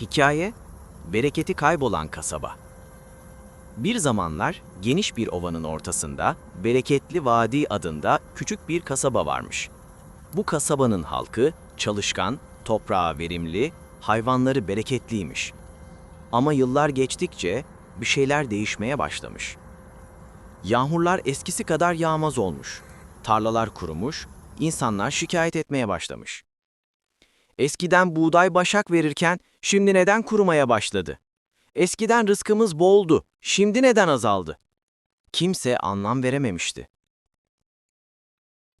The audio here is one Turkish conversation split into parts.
Hikaye, bereketi kaybolan kasaba. Bir zamanlar geniş bir ovanın ortasında Bereketli Vadi adında küçük bir kasaba varmış. Bu kasabanın halkı çalışkan, toprağı verimli, hayvanları bereketliymiş. Ama yıllar geçtikçe bir şeyler değişmeye başlamış. Yağmurlar eskisi kadar yağmaz olmuş. Tarlalar kurumuş, insanlar şikayet etmeye başlamış. Eskiden buğday başak verirken şimdi neden kurumaya başladı? Eskiden rızkımız boldu, şimdi neden azaldı? Kimse anlam verememişti.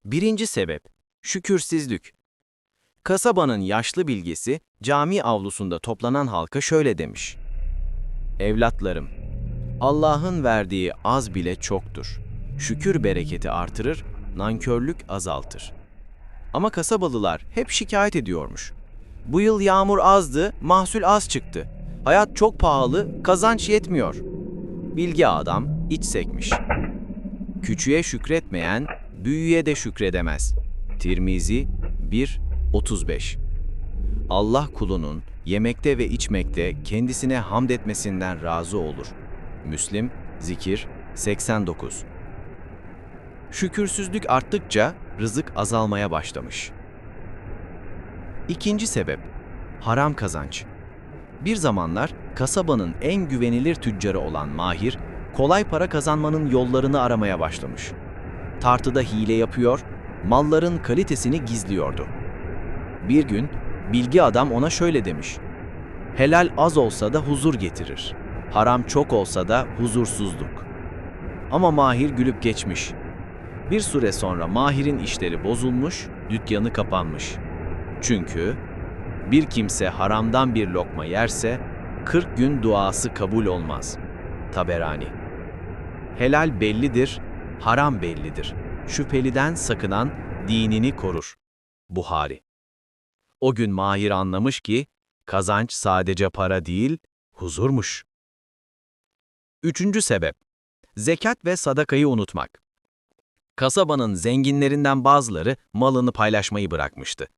Birinci sebep, şükürsüzlük. Kasabanın yaşlı bilgisi cami avlusunda toplanan halka şöyle demiş. Evlatlarım, Allah'ın verdiği az bile çoktur. Şükür bereketi artırır, nankörlük azaltır. Ama kasabalılar hep şikayet ediyormuş. Bu yıl yağmur azdı, mahsul az çıktı. Hayat çok pahalı, kazanç yetmiyor. Bilgi adam iç sekmiş. Küçüğe şükretmeyen, büyüğe de şükredemez. Tirmizi 1.35 Allah kulunun yemekte ve içmekte kendisine hamd etmesinden razı olur. Müslim, Zikir 89 Şükürsüzlük arttıkça rızık azalmaya başlamış. İkinci sebep, haram kazanç. Bir zamanlar kasabanın en güvenilir tüccarı olan Mahir, kolay para kazanmanın yollarını aramaya başlamış. Tartıda hile yapıyor, malların kalitesini gizliyordu. Bir gün bilgi adam ona şöyle demiş. Helal az olsa da huzur getirir. Haram çok olsa da huzursuzluk. Ama Mahir gülüp geçmiş. Bir süre sonra Mahir'in işleri bozulmuş, dükkanı kapanmış. Çünkü bir kimse haramdan bir lokma yerse 40 gün duası kabul olmaz. Taberani Helal bellidir, haram bellidir. Şüpheliden sakınan dinini korur. Buhari O gün Mahir anlamış ki kazanç sadece para değil, huzurmuş. Üçüncü sebep Zekat ve sadakayı unutmak. Kasabanın zenginlerinden bazıları malını paylaşmayı bırakmıştı.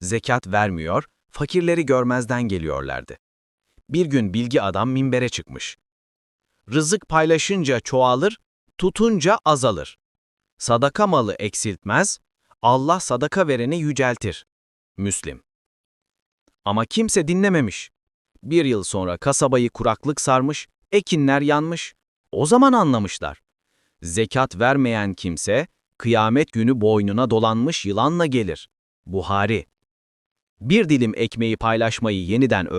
Zekat vermiyor, fakirleri görmezden geliyorlardı. Bir gün bilgi adam minbere çıkmış. Rızık paylaşınca çoğalır, tutunca azalır. Sadaka malı eksiltmez, Allah sadaka vereni yüceltir. Müslim. Ama kimse dinlememiş. Bir yıl sonra kasabayı kuraklık sarmış, ekinler yanmış. O zaman anlamışlar. Zekat vermeyen kimse, kıyamet günü boynuna dolanmış yılanla gelir. Buhari Bir dilim ekmeği paylaşmayı yeniden öğren.